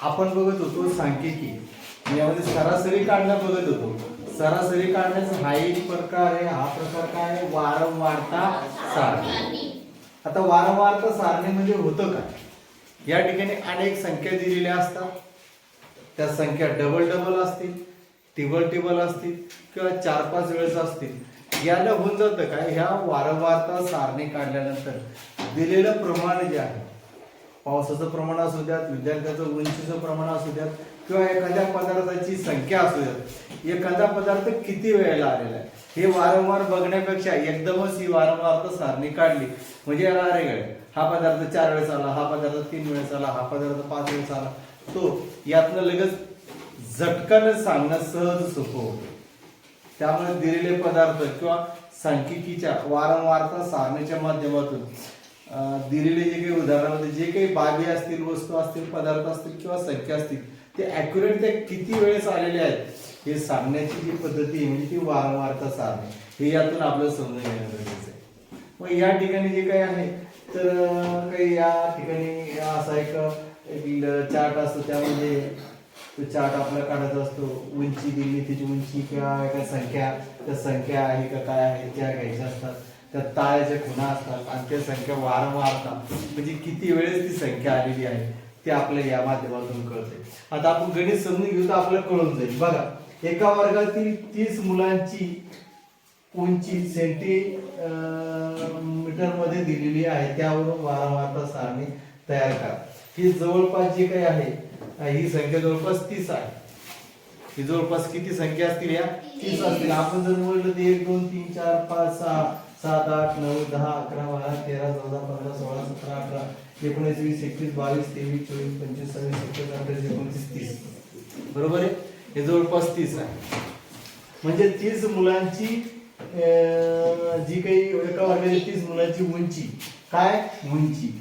आपण बघत होतो सांख्यिकी. यामध्ये सरासरी काढणं बघत होतो. सरासरी काढण्याचा हा एक प्रकार आहे हा प्रकार काय आहे? वारंवारता सारणी. आता वारंवारता सारणी म्हणजे होतं काय? या ठिकाणी अनेक संख्या दिलेल्या असतात. त्या संख्या डबल डबल असतील टिबल टिबल असतील किंवा चार पाच वेळेस असतील. याला होऊन जातं काय? ह्या वारंवारता सारणी काढल्यानंतर दिलेलं प्रमाण जे आहे पावसाचं प्रमाण असू द्यात विद्यार्थ्याचं उंचीचं प्रमाण असू द्यात किंवा एखाद्या पदार्थाची संख्या असू द्यात एखादा पदार्थ किती वेळेला आलेला आहे? हे वारंवार बघण्यापेक्षा एकदमच ही वारंवार सारणी काढली. म्हणजे याला अरे गड हा पदार्थ चार वेळेस आला हा पदार्थ तीन वेळेस आला हा पदार्थ पाच वेळेस आला. तो यातनं लगेच झटकन सांगणं सहज सोपं होतं. त्यामुळे दिलेले पदार्थ किंवा सांख्यिकीच्या वारंवारता सारणीच्या माध्यमातून दिलेले जे काही उदाहरणामध्ये जे काही बाबी असतील वस्तू असतील पदार्थ असतील किंवा संख्या असतील ते अॅक्युरेट ते किती वेळेस आलेले आहेत हे सांगण्याची जी पद्धती आहे म्हणजे ती वारंवारता सारणे हे यातून आपलं समजून घेणं गरजेचं आहे. मग या ठिकाणी जे काही आहे तर काही या ठिकाणी असा एक चार्ट असतो त्यामध्ये तो चार्ट आपला काढायचा असतो उंची दिली त्याची उंची किंवा एका संख्या त्या संख्या आहे का काय आहे त्या घ्यायच्या असतात. त्या ताळ्याच्या खुणा असतात आणि त्या संख्या वारंवार म्हणजे किती वेळेस ती संख्या आलेली आहे ते आपल्याला या माध्यमातून कळते आता आपण गणित समजून घेऊ तर आपल्याला कळून जाईल. बघा एका वर्गातील तीस मुलांची उंची सेंटी मीटरमध्ये दिलेली आहे. त्यावरून वारंवारता सारणी तयार करा. ही जवळपास जी काही आहे ही संख्या जवळपास तीस आहे. ही जवळपास किती संख्या असतील या? तीस असतील. आपण जर बोललं तर एक दोन तीन चार पाच सहा सात आठ नऊ दहा अकरा बारा तेरा चौदा पंधरा सोळा सतरा अठरा एकोणीस वीस एकवीस बावीस तेवीस चोवीस पंचवीस सव्वीस सत्तावीस अठ्ठावीस एकोणतीस तीस. बरोबर आहे? हे जवळपास तीस आहे. म्हणजे तीस मुलांची जी काही एका वर्गाची तीस मुलांची उंची. काय? उंची.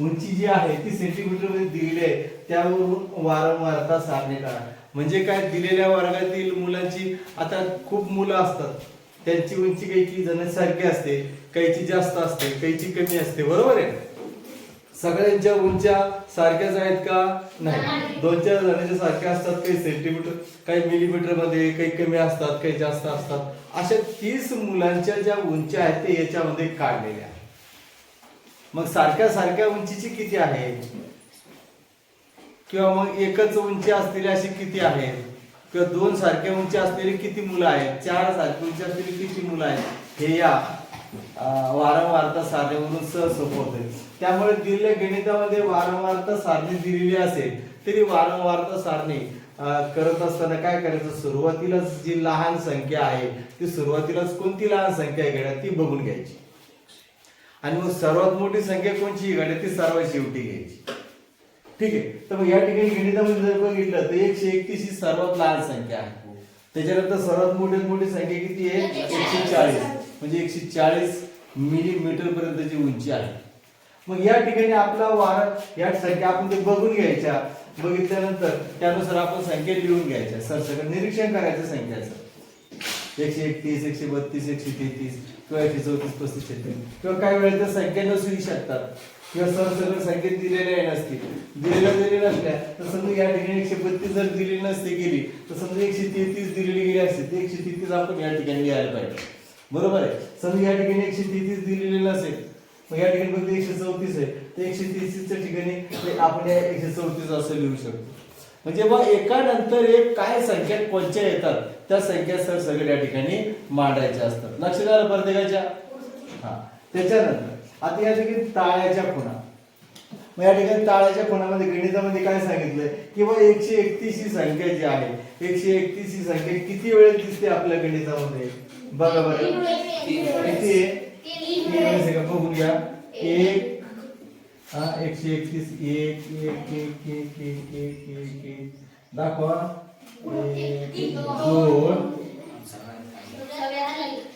उंची जी आहे ती सेंटीमीटरमध्ये दिलेली आहे. त्यावरून वारंवारता सारणे करा म्हणजे काय? दिलेल्या वर्गातील मुलांची आता खूप मुलं असतात. त्यांची उंची काही जण सारखी असते काहीची जास्त असते काहीची कमी असते बरोबर आहे? सगळ्यांच्या उंच्या सारख्याच आहेत का? नाही. दोन चार जणांच्या सारख्या असतात काही सेंटीमीटर काही मिलीमीटरमध्ये काही कमी असतात काही जास्त असतात. अशा तीस मुलांच्या ज्या उंच्या आहेत ते याच्यामध्ये काढलेल्या मग सारख्या सारख्या उंचीची किती आहे किंवा मग एकच उंची असलेली अशी किती आहेत? किंवा दोन सारख्या उंची असलेली किती मुलं आहेत? चार सारखी उंची असलेली किती मुलं आहेत? हे या वारंवारता सारणीवरून सहज सोपवते त्यामुळे दिलेल्या गणितामध्ये वारंवारता सारणी दिलेली असेल तरी वारंवारता सारणी करत असताना काय करायचं? सुरुवातीलाच जी लहान संख्या आहे ती सुरुवातीलाच कोणती लहान संख्या आहे ती बघून घ्यायची. आणि मग सर्वात मोठी संख्या कोणची गाडी ती सर्वात शेवटी घ्यायची. ठीक आहे. तर मग या ठिकाणी गणितामध्ये जर बघितलं तर एकशे एकतीस ही सर्वात लहान संख्या आहे. त्याच्यानंतर सर्वात मोठ्यात मोठी संख्या किती आहे? एकशे चाळीस. म्हणजे एकशे चाळीस मिलीमीटर पर्यंतची उंची आहे. मग या ठिकाणी आपला वारा या संख्या आपण ते बघून घ्यायच्या. बघितल्यानंतर त्यानुसार आपण संख्या लिहून घ्यायच्या. सर सगळं निरीक्षण करायचं संख्याचं. एकशे एकतीस एकशे बत्तीस एकशे तेहतीस किंवा एकशे चौतीस पस्तीस छत्तीस. किंवा काही वेळेला संख्या नसू शकतात. किंवा सर सगळं संख्येत दिलेल्या नसतील. दिलेल्या जरी नसल्या तर समजा या ठिकाणी एकशे बत्तीस जर दिलेली नसते गेली तर समजा एकशे तेहतीस दिलेली गेली असते ते एकशे तेहतीस आपण या ठिकाणी लिहायला पाहिजे. बरोबर आहे? समजा या ठिकाणी एकशे तेहतीस दिलेली नसेल मग या ठिकाणी फक्त एकशे चौतीस आहे. तर एकशे तेहतीसच्या ठिकाणी आपण या एकशे चौतीस असं लिहू शकतो. म्हणजे मग एका नंतर एक काय संख्या कोणत्या येतात? त्या संख्या सर सगळे या ठिकाणी मांडायच्या असतात. लक्षात आलं प्रत्येकाच्या? हा. त्याच्यानंतर आता या ठिकाणी ताळ्याच्या खुणा. मग या ठिकाणी ताळ्याच्या खुणामध्ये गणितामध्ये काय सांगितलंय? किंवा एकशे एकतीस ही संख्या जी आहे एकशे एकतीस ही संख्या किती वेळेस दिसते आपल्या गणितामध्ये? बघा बरं. किती? आहे बघून घ्या. एक हा एकशे एकतीस एक एक एक एक एक एक एक एक. दाखवा. एक दोन.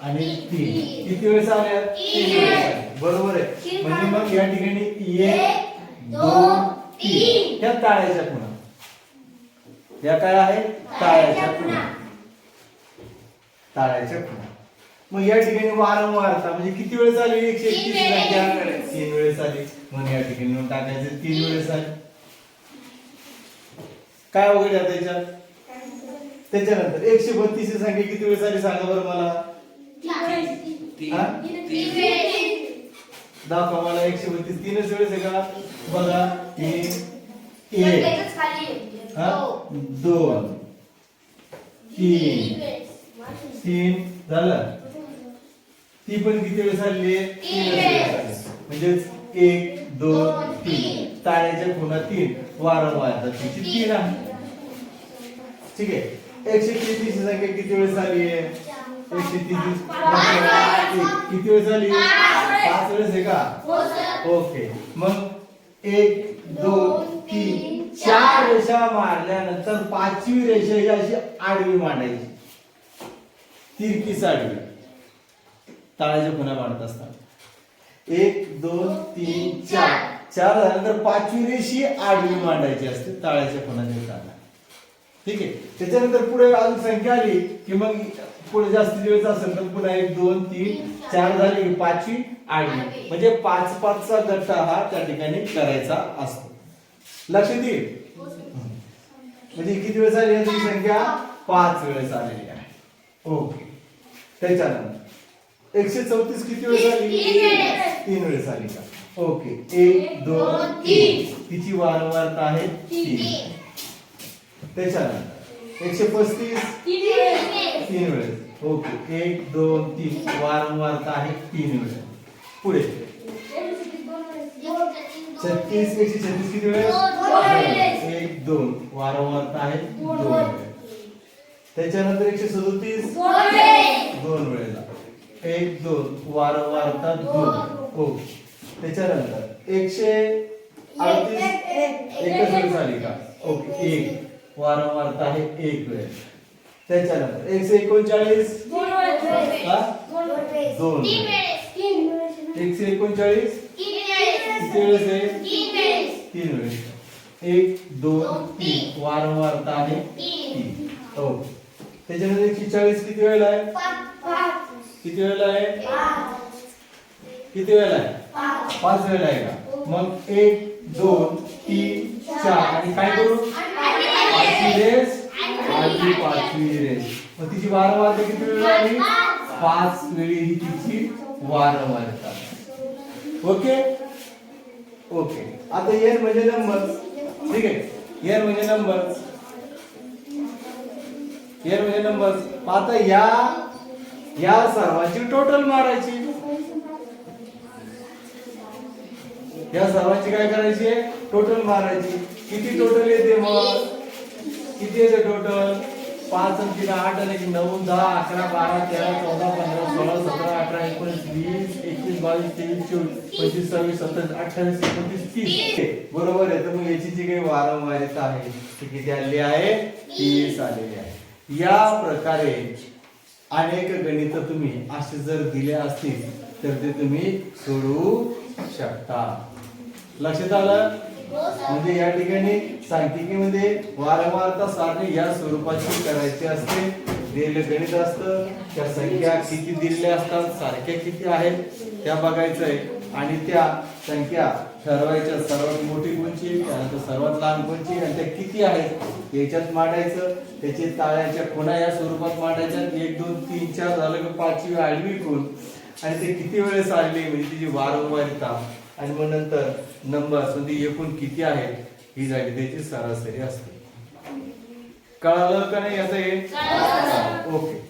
आणि तीन. किती वेळेस आल्या? तीन वेळेस आल्या. बरोबर आहे. म्हणजे मग या ठिकाणी एक दोन तीन. ह्या ताळ्याच्या खुणा या काय आहे? ताळ्याच्या खुणा ताळ्याच्या खुणा मग या ठिकाणी वारंवारता म्हणजे किती वेळेस आली एकशे एकतीस तीन वेळेस. संख्या तीन वेळेस आली म्हणून या ठिकाणी टाकायचे. तीन वेळेस आली काय वगैरे आहे त्याच्यात त्याच्यानंतर एकशे बत्तीस ही संख्या किती वेळेस आली? सांगा बरं मला. हा? दाखवा मला एकशे बत्तीस. तीनच वेळेस आहे का? बघा एक एक हा? दोन. तीन. तीन. झालं? ती पण किती वेळेस आली आहे? तीनच वेळेस. आली. म्हणजेच एक दोन तीन. ताळ्याच्या खुणा तीन. वारंवार तिची तीन आहे. ठीक आहे. एकशे तेहतीस संख्या किती वेळेस आली आहे? एकशे तेहतीस. किती वेळेस आली पाच वेळेस आहे का? ओके. मग एक दोन तीन चार रेषा मारल्यानंतर पाचवी रेषा ही अशी आडवी मांडायची. तिरकीस आडवी ताळ्याच्या खुणा मांडत असतात. एक दोन तीन चार. चार झाल्यानंतर पाचवी रेषी आडवी मांडायची असते ताळ्याच्या खुणा देताना ठीक आहे. त्याच्यानंतर पुढे अजून संख्या आली की मग पुढे जास्त दिवस असेल तर पुन्हा एक दोन तीन चार झाली की पाचवी आडवी म्हणजे पाच पाचचा गट्टा हा त्या ठिकाणी करायचा असतो. लक्षात येईल? म्हणजे किती वेळेस आली याची संख्या? पाच वेळेस आलेली आहे. ओके. त्याच्यानंतर एकशे चौतीस किती वेळेस आली तीन वेळेस. तीन वेळेस आली का? ओके. एक दोन तीन. तिची वारंवारता आहे? तीन. त्याच्यानंतर एकशे पस्तीस? तीन वेळेस. ओके. एक दोन तीन. वारंवारता आहे तीन वेळेस. पुढे. छत्तीस एकशे छत्तीस किती वेळेस. एक दोन. वारंवारता आहे दोन वेळेस. त्याच्यानंतर एकशे सदोतीस? दोन वेळेला एक दोन. वारंवारता दोन. ओके. त्याच्यानंतर एकशे अडतीस? एकच वेळेस आली का? ओके. एक. वारंवारता आहे एक वेळेस त्याच्यानंतर एकशे एकोणचाळीस. हा? दोन एकशे एकोणचाळीस. किती वेळेस. आहे. तीन वेळेस. एक दोन तीन. वारंवारता आहे. तीन. ओके त्याच्यानंतर एकशे चाळीस किती वेळेला आहे? किती वेळेला आहे? किती वेळेला आहे? पाच. वेळेला आहे का? मग एक दोन तीन चार. आणि काय करू? पाचवी रेस आठवी पाचवी रेस. मग तिची वारंवारता किती वेळ आली पाच वेळी ही तिची वारंवारता ओके? ओके. आता एन म्हणजे नंबर. ठीक आहे? एन म्हणजे नंबर. एन म्हणजे नंबर. आता या या सर्वांची टोटल मारायची. या सर्वांची काय करायची? टोटल मारायची. किती टोटल येते मग? किती येते टोटल पाच आणि तीन आठ आणि एक नऊ दहा अकरा बारा तेरा चौदा पंधरा सोळा सतरा अठरा एकोणीस वीस एकवीस बावीस तेवीस चोवीस पंचवीस सव्वीस सत्तावीस अठ्ठावीस एकोणतीस तीस. बरोबर आहे. तर मग याची जी काही वारंवारता आहे ती किती आलेली आहे? तीस आलेली आहे. या प्रकारे अनेक गणित तुम्ही असे जर दिले असतील तर ते तुम्ही सोडवू शकता. लक्षात आलं? म्हणजे या ठिकाणी सांख्यिकीमध्ये वारंवारता सारणी या स्वरूपाची करायची असते. दिलेलं गणित असतं त्या संख्या किती दिलेल्या असतात सारख्या किती आहेत त्या बघायचं आहे. आणि त्या संख्या ठरवायच्या सर्वात मोठी कोणची त्यानंतर सर्वात लहान कोणची आणि त्या किती आहेत याच्यात मांडायचं. त्याचे ताळ्याच्या खुणा या स्वरूपात मांडायच्या. एक दोन तीन चार झालं की पाचवी आडवी कोण? आणि ते किती वेळेस आले? म्हणजे तिची वारंवारिता. आणि मग नंतर नंबर संधी एकूण किती आहेत ही झाली त्याची सरासरी असते. कळालं का नाही असं ओके.